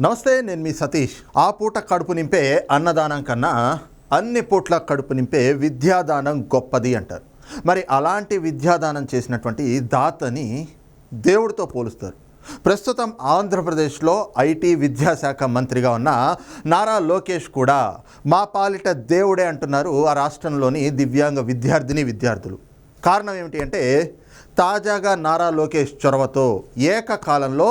నమస్తే నేను మీ సతీష్. ఆ పూట కడుపు నింపే అన్నదానం కన్నా అన్ని పూట్ల కడుపు నింపే విద్యాదానం గొప్పది అంటారు. మరి అలాంటి విద్యాదానం చేసినటువంటి దాతని దేవుడితో పోలుస్తారు. ప్రస్తుతం ఆంధ్రప్రదేశ్లో ఐటీ విద్యాశాఖ మంత్రిగా ఉన్న నారా లోకేష్ కూడా మా పాలిట దేవుడే అంటున్నారు ఆ రాష్ట్రంలోని దివ్యాంగ విద్యార్థిని విద్యార్థులు. కారణం ఏమిటి అంటే తాజాగా నారా లోకేష్ చొరవతో ఏకకాలంలో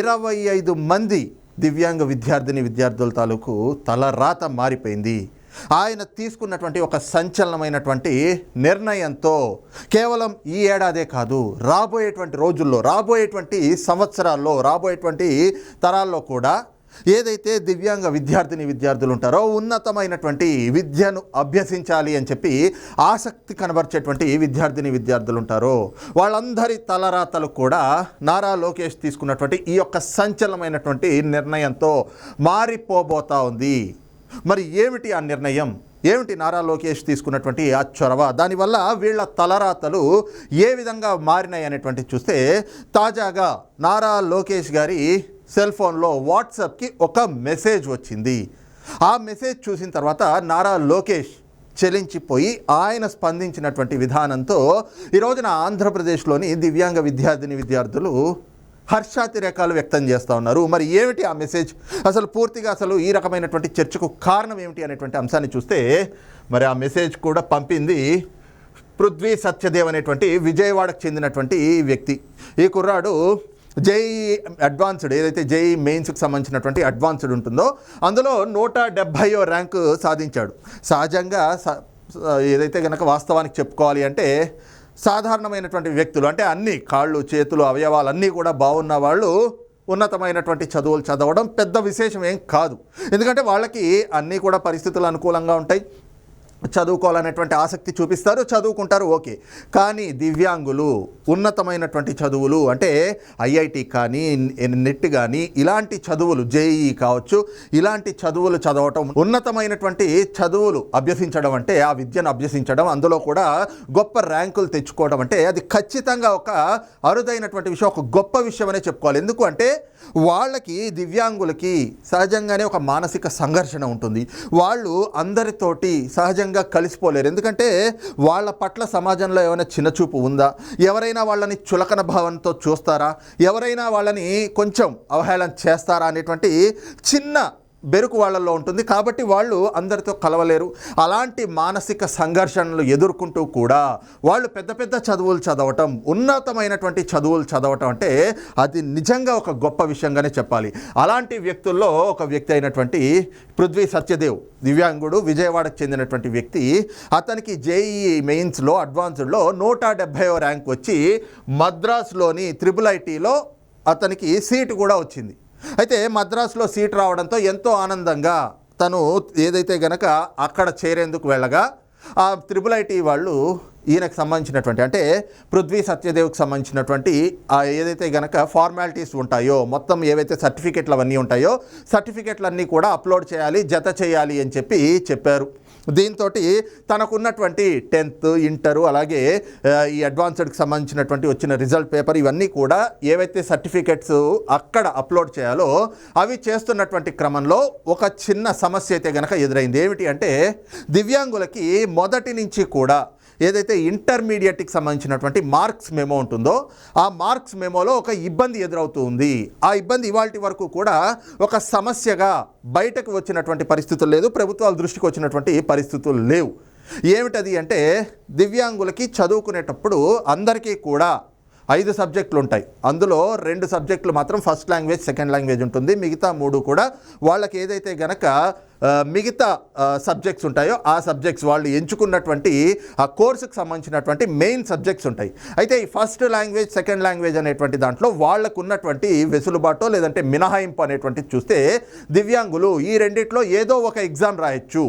ఇరవై ఐదు మంది దివ్యాంగ విద్యార్థిని విద్యార్థుల తాలూకు తలరాత మారిపోయింది. ఆయన తీసుకున్నటువంటి ఒక సంచలనమైనటువంటి నిర్ణయంతో కేవలం ఈ ఏడాదే కాదు రాబోయేటువంటి రోజుల్లో రాబోయేటువంటి సంవత్సరాల్లో రాబోయేటువంటి తరాల్లో కూడా ఏదైతే దివ్యాంగ విద్యార్థిని విద్యార్థులు ఉంటారో ఉన్నతమైనటువంటి విద్యను అభ్యసించాలి అని చెప్పి ఆసక్తి కనబరిచేటువంటి విద్యార్థిని విద్యార్థులు ఉంటారో వాళ్ళందరి తలరాతలు కూడా నారా లోకేష్ తీసుకున్నటువంటి ఈ యొక్క సంచలనమైనటువంటి నిర్ణయంతో మారిపోబోతా ఉంది. మరి ఏమిటి ఆ నిర్ణయం? ఏమిటి నారా లోకేష్ తీసుకున్నటువంటి ఆ చొరవ? దానివల్ల వీళ్ళ తలరాతలు ఏ విధంగా మారినాయి అనేటువంటి చూస్తే తాజాగా నారా లోకేష్ గారి సెల్ ఫోన్లో వాట్సాప్కి ఒక మెసేజ్ వచ్చింది. ఆ మెసేజ్ చూసిన తర్వాత నారా లోకేష్ చెలించిపోయి ఆయన స్పందించినటువంటి విధానంతో ఈ రోజున ఆంధ్రప్రదేశ్లోని దివ్యాంగ విద్యార్థిని విద్యార్థులు హర్షాతిరేకాలు వ్యక్తం చేస్తూ ఉన్నారు. మరి ఏమిటి ఆ మెసేజ్? అసలు పూర్తిగా అసలు ఈ రకమైనటువంటి చర్చకు కారణం ఏమిటి అనేటువంటి అంశాన్ని చూస్తే మరి ఆ మెసేజ్ కూడా పంపింది పృథ్వీ సత్యదేవ్ అనేటువంటి విజయవాడకు చెందినటువంటి వ్యక్తి. ఈ కుర్రాడు జై అడ్వాన్స్డ్ ఏదైతే జై మెయిన్స్కి సంబంధించినటువంటి అడ్వాన్స్డ్ ఉంటుందో అందులో నూట డెబ్భైయో ర్యాంకు సాధించాడు. సహజంగా స- ఏదైతే కనుక వాస్తవానికి చెప్పుకోవాలి అంటే సాధారణమైనటువంటి వ్యక్తులు అంటే అన్ని కాళ్ళు చేతులు అవయవాలు అన్నీ కూడా బాగున్న వాళ్ళు ఉన్నతమైనటువంటి చదువులు చదవడం పెద్ద విశేషం ఏం కాదు. ఎందుకంటే వాళ్ళకి అన్నీ కూడా పరిస్థితులు అనుకూలంగా ఉంటాయి. చదువుకోవాలనేటువంటి ఆసక్తి చూపిస్తారు చదువుకుంటారు ఓకే. కానీ దివ్యాంగులు ఉన్నతమైనటువంటి చదువులు అంటే ఐఐటి కానీ నెట్ కానీ ఇలాంటి చదువులు జేఈ కావచ్చు ఇలాంటి చదువులు చదవటం ఉన్నతమైనటువంటి చదువులు అభ్యసించడం అంటే ఆ విద్యను అభ్యసించడం అందులో కూడా గొప్ప ర్యాంకులు తెచ్చుకోవడం అంటే అది ఖచ్చితంగా ఒక అరుదైనటువంటి విషయం ఒక గొప్ప విషయం అనే చెప్పుకోవాలి. ఎందుకంటే వాళ్ళకి దివ్యాంగులకి సహజంగానే ఒక మానసిక సంఘర్షణ ఉంటుంది. వాళ్ళు అందరితోటి సహజంగా కలిసిపోలేరు. ఎందుకంటే వాళ్ళ పట్ల సమాజంలో ఏమైనా చిన్నచూపు ఉందా? ఎవరైనా వాళ్ళని చులకన భావంతో చూస్తారా? ఎవరైనా వాళ్ళని కొంచెం అవహేళన చేస్తారా? అనేటువంటి చిన్న బెరుకు వాళ్ళల్లో ఉంటుంది. కాబట్టి వాళ్ళు అందరితో కలవలేరు. అలాంటి మానసిక సంఘర్షణలు ఎదుర్కొంటూ కూడా వాళ్ళు పెద్ద పెద్ద చదువులు చదవటం ఉన్నతమైనటువంటి చదువులు చదవటం అంటే అది నిజంగా ఒక గొప్ప విషయంగానే చెప్పాలి. అలాంటి వ్యక్తుల్లో ఒక వ్యక్తి అయినటువంటి పృథ్వీ సత్యదేవ్ దివ్యాంగుడు విజయవాడకు చెందినటువంటి వ్యక్తి అతనికి జేఈ మెయిన్స్లో అడ్వాన్స్డ్లో నూట డెబ్భైవ ర్యాంక్ వచ్చి మద్రాసులోని త్రిబుల్ ఐటీలో అతనికి సీటు కూడా వచ్చింది. అయితే మద్రాసులో సీట్ రావడంతో ఎంతో ఆనందంగా తను ఏదైతే గనక అక్కడ చేరేందుకు వెళ్ళగా ఆ త్రిబుల్ ఐటీ వాళ్ళు ఈయనకు సంబంధించినటువంటి అంటే పృథ్వీ సత్యదేవ్కి సంబంధించినటువంటి ఆ ఏదైతే గనక ఫార్మాలిటీస్ ఉంటాయో మొత్తం ఏవైతే సర్టిఫికెట్లు అవన్నీ ఉంటాయో సర్టిఫికెట్లు అన్నీ కూడా అప్లోడ్ చేయాలి జత చేయాలి అని చెప్పి చెప్పారు. దీంతో తనకున్నటువంటి టెన్త్ ఇంటరు అలాగే ఈ అడ్వాన్స్డ్కి సంబంధించినటువంటి వచ్చిన రిజల్ట్ పేపర్ ఇవన్నీ కూడా ఏవైతే సర్టిఫికెట్స్ అక్కడ అప్లోడ్ చేయాలో అవి చేస్తున్నటువంటి క్రమంలో ఒక చిన్న సమస్య అయితే గనక ఎదురైంది. ఏమిటి అంటే దివ్యాంగులకి మొదటి నుంచి కూడా ఏదైతే ఇంటర్మీడియట్కి సంబంధించినటువంటి మార్క్స్ మెమో ఉంటుందో ఆ మార్క్స్ మెమోలో ఒక ఇబ్బంది ఎదురవుతుంది. ఆ ఇబ్బంది ఇవాళ వరకు కూడా ఒక సమస్యగా బయటకు వచ్చినటువంటి పరిస్థితులు లేదు ప్రభుత్వాల దృష్టికి వచ్చినటువంటి పరిస్థితులు లేవు. ఏమిటది అంటే దివ్యాంగులకి చదువుకునేటప్పుడు అందరికీ కూడా ఐదు సబ్జెక్టులు ఉంటాయి. అందులో రెండు సబ్జెక్టులు మాత్రం ఫస్ట్ లాంగ్వేజ్ సెకండ్ లాంగ్వేజ్ ఉంటుంది. మిగతా మూడు కూడా వాళ్ళకి ఏదైతే గనక మిగతా సబ్జెక్ట్స్ ఉంటాయో ఆ సబ్జెక్ట్స్ వాళ్ళు ఎంచుకున్నటువంటి ఆ కోర్సుకు సంబంధించినటువంటి మెయిన్ సబ్జెక్ట్స్ ఉంటాయి. అయితే ఈ ఫస్ట్ లాంగ్వేజ్ సెకండ్ లాంగ్వేజ్ అనేటువంటి దాంట్లో వాళ్ళకు ఉన్నటువంటి వెసులుబాటు లేదంటే మినహాయింపు అనేటువంటిది చూస్తే దివ్యాంగులు ఈ రెండిట్లో ఏదో ఒక ఎగ్జామ్ రాయొచ్చు.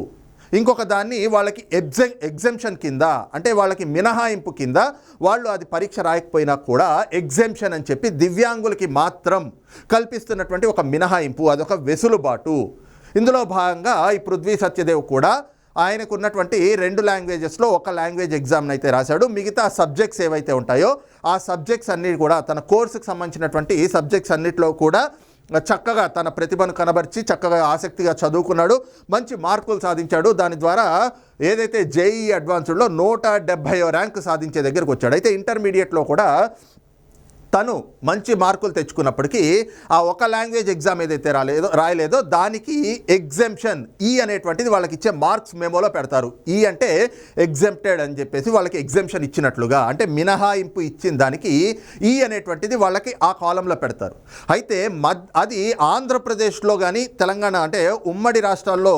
ఇంకొక దాన్ని వాళ్ళకి ఎగ్జె ఎగ్జెంప్షన్ కింద అంటే వాళ్ళకి మినహాయింపు కింద వాళ్ళు అది పరీక్ష రాయకపోయినా కూడా ఎగ్జెంప్షన్ అని చెప్పి దివ్యాంగులకి మాత్రం కల్పిస్తున్నటువంటి ఒక మినహాయింపు అదొక వెసులుబాటు. ఇందులో భాగంగా ఈ పృథ్వీ సత్యదేవ్ కూడా ఆయనకు ఉన్నటువంటి రెండు లాంగ్వేజెస్లో ఒక లాంగ్వేజ్ ఎగ్జామ్ని అయితే రాశాడు. మిగతా సబ్జెక్ట్స్ ఏవైతే ఉంటాయో ఆ సబ్జెక్ట్స్ అన్నీ కూడా తన కోర్సుకు సంబంధించినటువంటి సబ్జెక్ట్స్ అన్నిటిలో కూడా చక్కగా తన ప్రతిభను కనబరిచి చక్కగా ఆసక్తిగా చదువుకున్నాడు. మంచి మార్కులు సాధించాడు. దాని ద్వారా ఏదైతే జేఈ అడ్వాన్స్డ్లో నూట డెబ్భై ర్యాంక్ సాధించే దగ్గరకు వచ్చాడు. అయితే ఇంటర్మీడియట్లో కూడా తను మంచి మార్కులు తెచ్చుకున్నప్పటికీ ఆ ఒక లాంగ్వేజ్ ఎగ్జామ్ ఏదైతే రాలేదో రాయలేదో దానికి ఎగ్జెంప్షన్ ఈ అనేటువంటిది వాళ్ళకి ఇచ్చే మార్క్స్ మెమోలో పెడతారు. ఈ అంటే ఎగ్జెంప్టెడ్ అని చెప్పేసి వాళ్ళకి ఎగ్జెంప్షన్ ఇచ్చినట్లుగా అంటే మినహాయింపు ఇచ్చిన దానికి ఈ అనేటువంటిది వాళ్ళకి ఆ కాలంలో పెడతారు. అయితే మద్ అది ఆంధ్రప్రదేశ్లో కానీ తెలంగాణ అంటే ఉమ్మడి రాష్ట్రాల్లో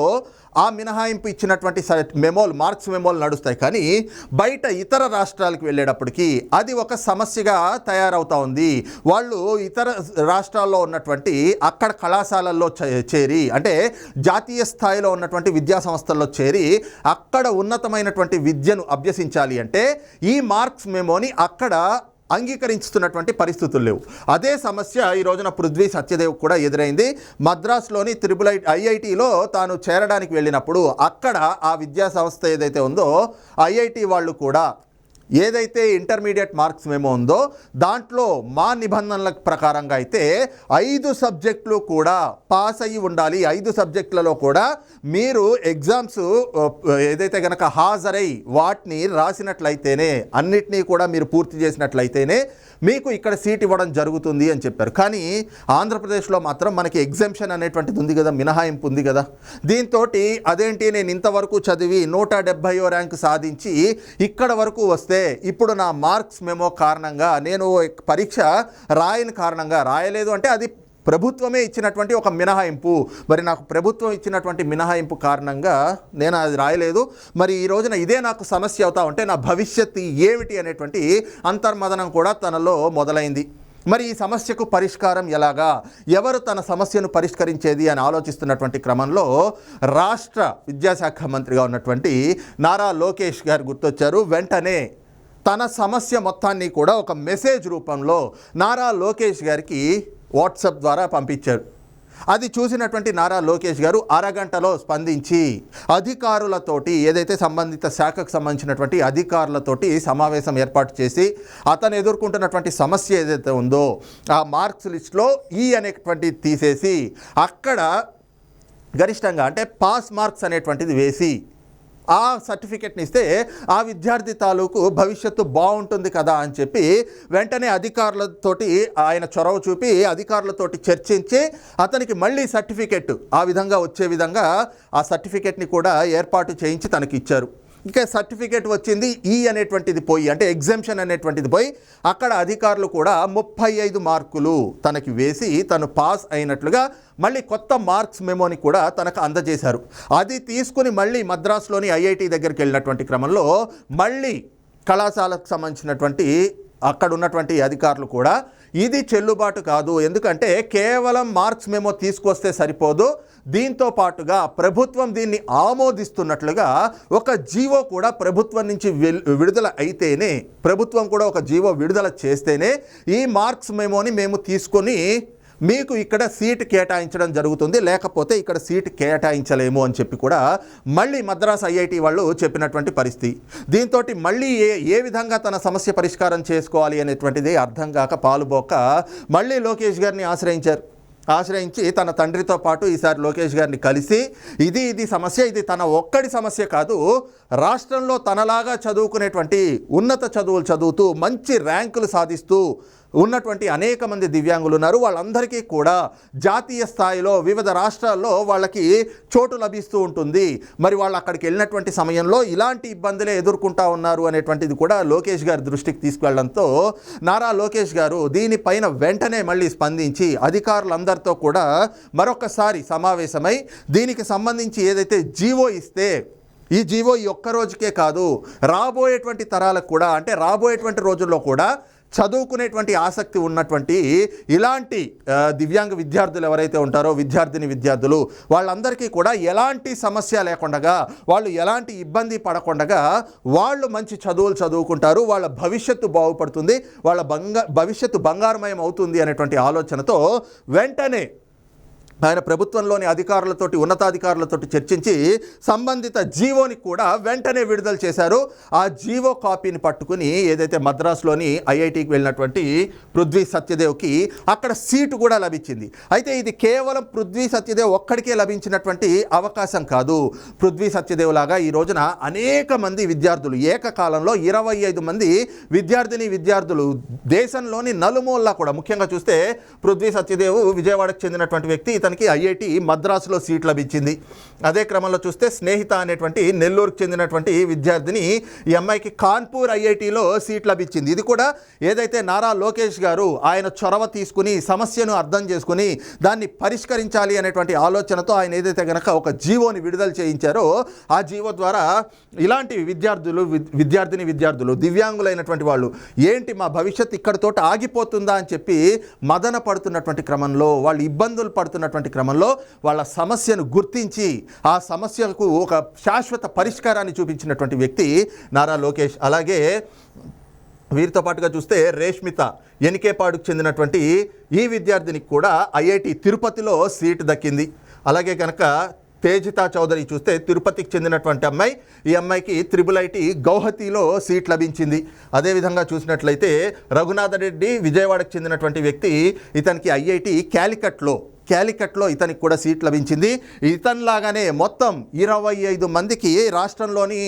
ఆ మినహాయింపు ఇచ్చినటువంటి మెమోలు మార్క్స్ మెమోలు నడుస్తాయి. కానీ బయట ఇతర రాష్ట్రాలకు వెళ్ళేటప్పటికి అది ఒక సమస్యగా తయారవుతా ఉంది. వాళ్ళు ఇతర రాష్ట్రాల్లో ఉన్నటువంటి అక్కడ కళాశాలల్లో చే- చేరి అంటే జాతీయ స్థాయిలో ఉన్నటువంటి విద్యా సంస్థల్లో చేరి అక్కడ ఉన్నతమైనటువంటి విద్యను అభ్యసించాలి అంటే ఈ మార్క్స్ మెమోని అక్కడ అంగీకరించుతున్నటువంటి పరిస్థితులు లేవు. అదే సమస్య ఈ రోజున పృథ్వీ సత్యదేవ్ కూడా ఎదురైంది. మద్రాసులోని త్రిబుల్ ఐ ఐఐటిలో తాను చేరడానికి వెళ్ళినప్పుడు అక్కడ ఆ విద్యా సంస్థ ఏదైతే ఉందో ఐఐటి వాళ్ళు కూడా ఏదైతే ఇంటర్మీడియట్ మార్క్స్ మేమో ఉందో దాంట్లో మా నిబంధనల ప్రకారంగా అయితే ఐదు సబ్జెక్టులు కూడా పాస్ అయ్యి ఉండాలి. ఐదు సబ్జెక్టులలో కూడా మీరు ఎగ్జామ్స్ ఏదైతే గనక హాజరై వాటిని రాసినట్లయితేనే అన్నిటినీ కూడా మీరు పూర్తి చేసినట్లయితేనే మీకు ఇక్కడ సీట్ ఇవ్వడం జరుగుతుంది అని చెప్పారు. కానీ ఆంధ్రప్రదేశ్లో మాత్రం మనకి ఎగ్జామ్షన్ అనేటువంటిది ఉంది కదా మినహాయింపు ఉంది కదా. దీంతో అదేంటి నేను ఇంతవరకు చదివి నూట డెబ్భైయో ర్యాంక్ సాధించి ఇక్కడ వరకు వస్తే ఇప్పుడు నా మార్క్స్ మెమో కారణంగా నేను పరీక్ష రాయని కారణంగా రాయలేదు అంటే అది ప్రభుత్వమే ఇచ్చినటువంటి ఒక మినహాయింపు. మరి నాకు ప్రభుత్వం ఇచ్చినటువంటి మినహాయింపు కారణంగా నేను అది రాయలేదు. మరి ఈ రోజున ఇదే నాకు సమస్య అవుతా ఉంటే నా భవిష్యత్తు ఏమిటి అనేటువంటి అంతర్మదనం కూడా తనలో మొదలైంది. మరి ఈ సమస్యకు పరిష్కారం ఎలాగా? ఎవరు తన సమస్యను పరిష్కరించేది అని ఆలోచిస్తున్నటువంటి క్రమంలో రాష్ట్ర విద్యాశాఖ మంత్రిగా ఉన్నటువంటి నారా లోకేష్ గారు గుర్తొచ్చారు. వెంటనే తన సమస్య మొత్తాన్ని కూడా ఒక మెసేజ్ రూపంలో నారా లోకేష్ గారికి వాట్సాప్ ద్వారా పంపించారు. అది చూసినటువంటి నారా లోకేష్ గారు అరగంటలో స్పందించి అధికారులతోటి ఏదైతే సంబంధిత శాఖకు సంబంధించినటువంటి అధికారులతోటి సమావేశం ఏర్పాటు చేసి అతను ఎదుర్కొంటున్నటువంటి సమస్య ఏదైతే ఉందో ఆ మార్క్స్ లిస్ట్లో ఈ అనేటువంటి తీసేసి అక్కడ గరిష్టంగా అంటే పాస్ మార్క్స్ అనేటువంటిది వేసి ఆ సర్టిఫికెట్ని ఇస్తే ఆ విద్యార్థి తాలూకు భవిష్యత్తు బాగుంటుంది కదా అని చెప్పి వెంటనే అధికారులతోటి ఆయన చొరవ చూపి అధికారులతోటి చర్చించి అతనికి మళ్ళీ సర్టిఫికెట్ ఆ విధంగా వచ్చే విధంగా ఆ సర్టిఫికెట్ని కూడా ఏర్పాటు చేయించి తనకి ఇచ్చారు ఇంకా సర్టిఫికేట్ వచ్చింది ఈ అనేటువంటిది పోయి అంటే ఎగ్జామ్షన్ అనేటువంటిది పోయి అక్కడ అధికారులు కూడా ముప్పై ఐదు మార్కులు తనకి వేసి తను పాస్ అయినట్లుగా మళ్ళీ కొత్త మార్క్స్ మెమోని కూడా తనకు అందజేశారు. అది తీసుకుని మళ్ళీ మద్రాసులోని ఐఐటి దగ్గరికి వెళ్ళినటువంటి క్రమంలో మళ్ళీ కళాశాలకు సంబంధించినటువంటి అక్కడ ఉన్నటువంటి అధికారులు కూడా ఇది చెల్లుబాటు కాదు ఎందుకంటే కేవలం మార్క్స్ మెమో తీసుకొస్తే సరిపోదు దీంతో పాటుగా ప్రభుత్వం దీన్ని ఆమోదిస్తున్నట్లుగా ఒక జీవో కూడా ప్రభుత్వం నుంచి విడుదల అయితేనే ప్రభుత్వం కూడా ఒక జీవో విడుదల చేస్తేనే ఈ మార్క్స్ మెమోని మేము తీసుకొని మీకు ఇక్కడ సీట్ కేటాయించడం జరుగుతుంది. లేకపోతే ఇక్కడ సీట్ కేటాయించలేము అని చెప్పి కూడా మళ్ళీ మద్రాస్ ఐఐటి వాళ్ళు చెప్పినటువంటి పరిస్థితి. దీంతో మళ్ళీ ఏ ఏ విధంగా తన సమస్య పరిష్కారం చేసుకోవాలి అనేటువంటిది అర్థం కాక పాలుబోక మళ్ళీ లోకేష్ గారిని ఆశ్రయించారు. ఆశ్రయించి తన తండ్రితో పాటు ఈసారి లోకేష్ గారిని కలిసి ఇది ఇది సమస్య ఇది తన ఒక్కడి సమస్య కాదు రాష్ట్రంలో తనలాగా చదువుకునేటువంటి ఉన్నత చదువులు చదువుతూ మంచి ర్యాంకులు సాధిస్తూ ఉన్నటువంటి అనేక మంది దివ్యాంగులు ఉన్నారు. వాళ్ళందరికీ కూడా జాతీయ స్థాయిలో వివిధ రాష్ట్రాల్లో వాళ్ళకి చోటు లభిస్తూ ఉంటుంది. మరి వాళ్ళు అక్కడికి వెళ్ళినటువంటి సమయంలో ఇలాంటి ఇబ్బందులే ఎదుర్కొంటా ఉన్నారు అనేటువంటిది కూడా లోకేష్ గారి దృష్టికి తీసుకెళ్ళడంతో నారా లోకేష్ గారు దీనిపైన వెంటనే మళ్ళీ స్పందించి అధికారులందరితో కూడా మరొకసారి సమావేశమై దీనికి సంబంధించి ఏదైతే జీవో ఇస్తే ఈ జీవో ఈ ఒక్క రోజుకే కాదు రాబోయేటువంటి తరాలకు కూడా అంటే రాబోయేటువంటి రోజుల్లో కూడా చదువుకునేటువంటి ఆసక్తి ఉన్నటువంటి ఇలాంటి దివ్యాంగ విద్యార్థులు ఎవరైతే ఉంటారో విద్యార్థిని విద్యార్థులు వాళ్ళందరికీ కూడా ఎలాంటి సమస్య లేకుండా వాళ్ళు ఎలాంటి ఇబ్బంది పడకుండా వాళ్ళు మంచి చదువులు చదువుకుంటారు వాళ్ళ భవిష్యత్తు బాగుపడుతుంది వాళ్ళ బంగా భవిష్యత్తు బంగారమయం అవుతుంది అనేటువంటి ఆలోచనతో వెంటనే ఆయన ప్రభుత్వంలోని అధికారులతోటి ఉన్నతాధికారులతోటి చర్చించి సంబంధిత జీవోని కూడా వెంటనే విడుదల చేశారు. ఆ జీవో కాపీని పట్టుకుని ఏదైతే మద్రాసులోని ఐఐటికి వెళ్ళినటువంటి పృథ్వీ సత్యదేవ్కి అక్కడ సీటు కూడా లభించింది. అయితే ఇది కేవలం పృథ్వీ సత్యదేవ్ ఒక్కడికే లభించినటువంటి అవకాశం కాదు. పృథ్వీ సత్యదేవ్ లాగా ఈ రోజున అనేక మంది విద్యార్థులు ఏకకాలంలో ఇరవై ఐదు మంది విద్యార్థిని విద్యార్థులు దేశంలోని నలుమూలలా కూడా. ముఖ్యంగా చూస్తే పృథ్వీ సత్యదేవ్ విజయవాడకు చెందినటువంటి వ్యక్తి ఇతనికి ఐఐటి మద్రాసులో సీట్ లభించింది. అదే క్రమంలో చూస్తే స్నేహిత అనేటువంటి నెల్లూరుకు చెందినటువంటి విద్యార్థిని ఈ అమ్మాయికి కాన్పూర్ ఐఐటిలో సీట్ లభించింది. ఇది కూడా ఏదైతే నారా లోకేష్ గారు ఆయన చొరవ తీసుకుని సమస్యను అర్థం చేసుకుని దాన్ని పరిష్కరించాలి అనేటువంటి ఆలోచనతో ఆయన ఏదైతే గనక ఒక జీవోని విడుదల చేయించారో ఆ జీవో ద్వారా ఇలాంటి విద్యార్థులు విద్యార్థిని విద్యార్థులు దివ్యాంగులైనటువంటి వాళ్ళు ఏంటి మా భవిష్యత్ ఇక్కడితోటి ఆగిపోతుందా అని చెప్పి మదన పడుతున్నటువంటి క్రమంలో వాళ్ళు ఇబ్బందులు పడుతున్నటువంటి క్రమంలో వాళ్ళ సమస్యను గుర్తించి ఆ సమస్యకు ఒక శాశ్వత పరిష్కారాన్ని చూపించినటువంటి వ్యక్తి నారా లోకేష్. అలాగే వీరితో పాటుగా చూస్తే రేష్మిత ఎనికేపాడుకు చెందినటువంటి ఈ విద్యార్థినికి కూడా ఐఐటి తిరుపతిలో సీటు దక్కింది. అలాగే కనుక తేజితా చౌదరి చూస్తే తిరుపతికి చెందినటువంటి అమ్మాయి ఈ అమ్మాయికి త్రిబుల్ ఐటి గౌహతిలో సీట్ లభించింది. అదేవిధంగా చూసినట్లయితే రఘునాథ రెడ్డి విజయవాడకు చెందినటువంటి వ్యక్తి ఇతనికి ఐఐటి క్యాలికట్లో క్యాలికట్లో ఇతనికి కూడా సీట్ లభించింది. ఇతనిలాగానే మొత్తం ఇరవై ఐదు మందికి రాష్ట్రంలోని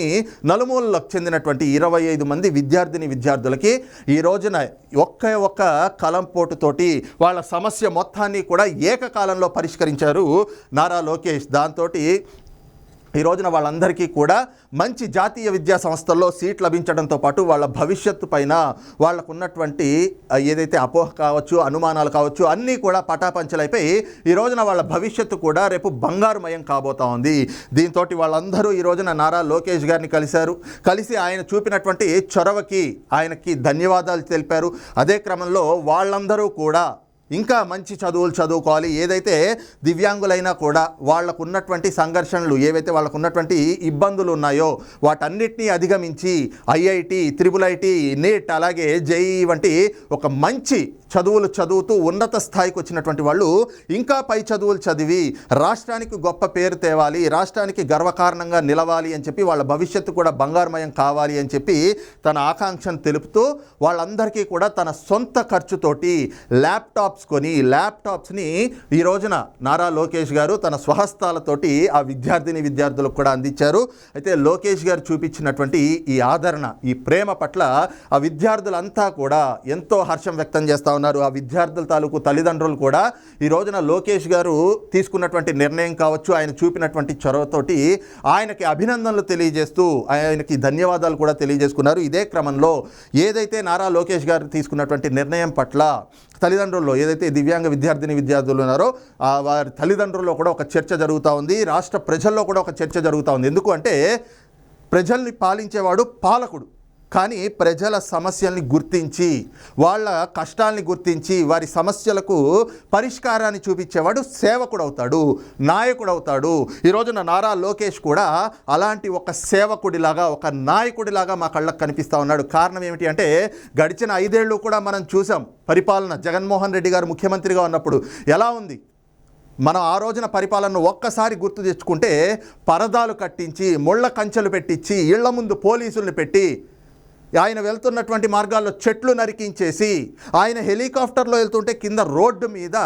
నలుమూలలకు చెందినటువంటి ఇరవై ఐదు మంది విద్యార్థిని విద్యార్థులకి ఈ రోజున ఒక్క ఒక్క కలంపోటుతోటి వాళ్ళ సమస్య మొత్తాన్ని కూడా ఏకకాలంలో పరిష్కరించారు నారా లోకేష్. దాంతో ఈ రోజున వాళ్ళందరికీ కూడా మంచి జాతీయ విద్యా సంస్థల్లో సీట్ లభించడంతో పాటు వాళ్ళ భవిష్యత్తు పైన వాళ్ళకు ఉన్నటువంటి ఏదైతే అపోహ కావచ్చు అనుమానాలు కావచ్చు అన్నీ కూడా పటాపంచలైపోయి ఈ రోజున వాళ్ళ భవిష్యత్తు కూడా రేపు బంగారుమయం కాబోతా ఉంది. దీంతో వాళ్ళందరూ ఈ రోజున నారా లోకేష్ గారిని కలిశారు. కలిసి ఆయన చూపినటువంటి చొరవకి ఆయనకి ధన్యవాదాలు తెలిపారు. అదే క్రమంలో వాళ్ళందరూ కూడా ఇంకా మంచి చదువులు చదువుకోవాలి. ఏదైతే దివ్యాంగులైనా కూడా వాళ్ళకు ఉన్నటువంటి సంఘర్షణలు ఏవైతే వాళ్ళకు ఉన్నటువంటి ఇబ్బందులు ఉన్నాయో వాటన్నిటినీ అధిగమించి ఐఐటి త్రిబుల్ ఐటి నీట్ అలాగే జేఈ వంటి ఒక మంచి చదువులు చదువుతూ ఉన్నత స్థాయికి వచ్చినటువంటి వాళ్ళు ఇంకా పై చదువులు చదివి రాష్ట్రానికి గొప్ప పేరు తేవాలి రాష్ట్రానికి గర్వకారణంగా నిలవాలి అని చెప్పి వాళ్ళ భవిష్యత్తు కూడా బంగారుమయం కావాలి అని చెప్పి తన ఆకాంక్షను తెలుపుతూ వాళ్ళందరికీ కూడా తన సొంత ఖర్చుతోటి ల్యాప్టాప్స్ కొని ల్యాప్టాప్స్ని ఈ రోజున నారా లోకేష్ గారు తన స్వహస్తాలతోటి ఆ విద్యార్థిని విద్యార్థులకు కూడా అందించారు. అయితే లోకేష్ గారు చూపించినటువంటి ఈ ఆదరణ ఈ ప్రేమ పట్ల ఆ విద్యార్థులంతా కూడా ఎంతో హర్షం వ్యక్తం చేస్తూ ఉన్నారు. ఆ విద్యార్థుల తాలూకు తల్లిదండ్రులు కూడా ఈ రోజున లోకేష్ గారు తీసుకున్నటువంటి నిర్ణయం కావచ్చు ఆయన చూపినటువంటి చొరవతోటి ఆయనకి అభినందనలు తెలియజేస్తూ ఆయనకి ధన్యవాదాలు కూడా తెలియజేసుకున్నారు. ఇదే క్రమంలో ఏదైతే నారా లోకేష్ గారు తీసుకున్నటువంటి నిర్ణయం పట్ల తల్లిదండ్రుల్లో ఏదైతే దివ్యాంగ విద్యార్థిని విద్యార్థులు ఉన్నారో ఆ వారి తల్లిదండ్రుల్లో కూడా ఒక చర్చ జరుగుతూ ఉంది. రాష్ట్ర ప్రజల్లో కూడా ఒక చర్చ జరుగుతూ ఉంది. ఎందుకు అంటే ప్రజల్ని పాలించేవాడు పాలకుడు. కానీ ప్రజల సమస్యల్ని గుర్తించి వాళ్ళ కష్టాల్ని గుర్తించి వారి సమస్యలకు పరిష్కారాన్ని చూపించేవాడు సేవకుడు అవుతాడు నాయకుడు అవుతాడు ఈ రోజున నారా లోకేష్ కూడా అలాంటి ఒక సేవకుడిలాగా ఒక నాయకుడిలాగా మా కళ్ళకు కనిపిస్తూ ఉన్నాడు. కారణం ఏమిటి అంటే గడిచిన ఐదేళ్ళు కూడా మనం చూసాం. పరిపాలన జగన్మోహన్ రెడ్డి గారు ముఖ్యమంత్రిగా ఉన్నప్పుడు ఎలా ఉంది? మనం ఆ రోజున పరిపాలనను ఒక్కసారి గుర్తు తెచ్చుకుంటే పరదాలు కట్టించి ముళ్ళ కంచెలు పెట్టించి ఇళ్ళ ముందు పోలీసుల్ని పెట్టి ఆయన వెళ్తున్నటువంటి మార్గాల్లో చెట్లు నరికించేసి ఆయన హెలికాప్టర్లో వెళ్తుంటే కింద రోడ్డు మీద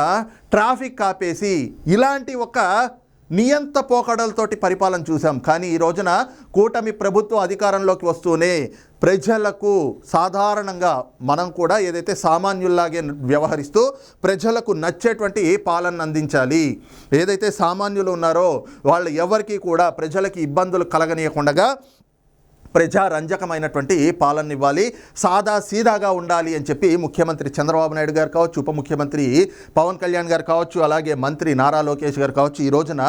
ట్రాఫిక్ ఆపేసి ఇలాంటి ఒక నియంత పోకడలతోటి పరిపాలన చూసాం కానీ ఈ రోజున కూటమి ప్రభుత్వం అధికారంలోకి వస్తూనే ప్రజలకు సాధారణంగా మనం కూడా ఏదైతే సామాన్యుల్లాగే వ్యవహరిస్తూ ప్రజలకు నచ్చేటువంటి పాలన అందించాలి. ఏదైతే సామాన్యులు ఉన్నారో వాళ్ళు ఎవరికీ కూడా ప్రజలకి ఇబ్బందులు కలగనీయకుండా ప్రజారంజకమైనటువంటి పాలననివ్వాలి సాదా సీదాగా ఉండాలి అని చెప్పి ముఖ్యమంత్రి చంద్రబాబు నాయుడు గారు కావచ్చు ఉప ముఖ్యమంత్రి పవన్ కళ్యాణ్ గారు కావచ్చు అలాగే మంత్రి నారా లోకేష్ గారు కావచ్చు ఈ రోజున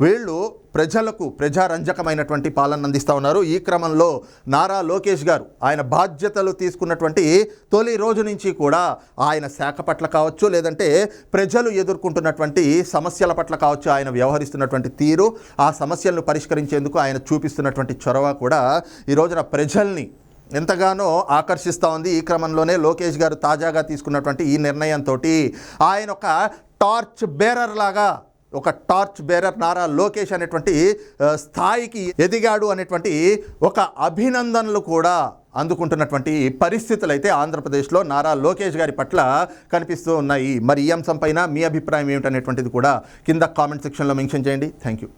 వీళ్ళు ప్రజలకు ప్రజారంజకమైనటువంటి పాలన అందిస్తూ ఉన్నారు. ఈ క్రమంలో నారా లోకేష్ గారు ఆయన బాధ్యతలు తీసుకున్నటువంటి తొలి రోజు నుంచి కూడా ఆయన శాఖ పట్ల కావచ్చు లేదంటే ప్రజలు ఎదుర్కొంటున్నటువంటి సమస్యల పట్ల కావచ్చు ఆయన వ్యవహరిస్తున్నటువంటి తీరు ఆ సమస్యలను పరిష్కరించేందుకు ఆయన చూపిస్తున్నటువంటి చొరవ కూడా ఈ రోజున ప్రజల్ని ఎంతగానో ఆకర్షిస్తూ ఉంది. ఈ క్రమంలోనే లోకేష్ గారు తాజాగా తీసుకున్నటువంటి ఈ నిర్ణయంతో ఆయన ఒక టార్చ్ బేరర్ లాగా ఒక టార్చ్ బేరర్ నారా లోకేష్ అనేటువంటి స్థాయికి ఎదిగాడు అనేటువంటి ఒక అభినందనలు కూడా అందుకుంటున్నటువంటి పరిస్థితులు అయితే ఆంధ్రప్రదేశ్లో నారా లోకేష్ గారి పట్ల కనిపిస్తూ ఉన్నాయి. మరి ఈ అంశం పైన మీ అభిప్రాయం ఏమిటనేటువంటిది కూడా కింద కామెంట్ సెక్షన్లో మెన్షన్ చేయండి. Thank you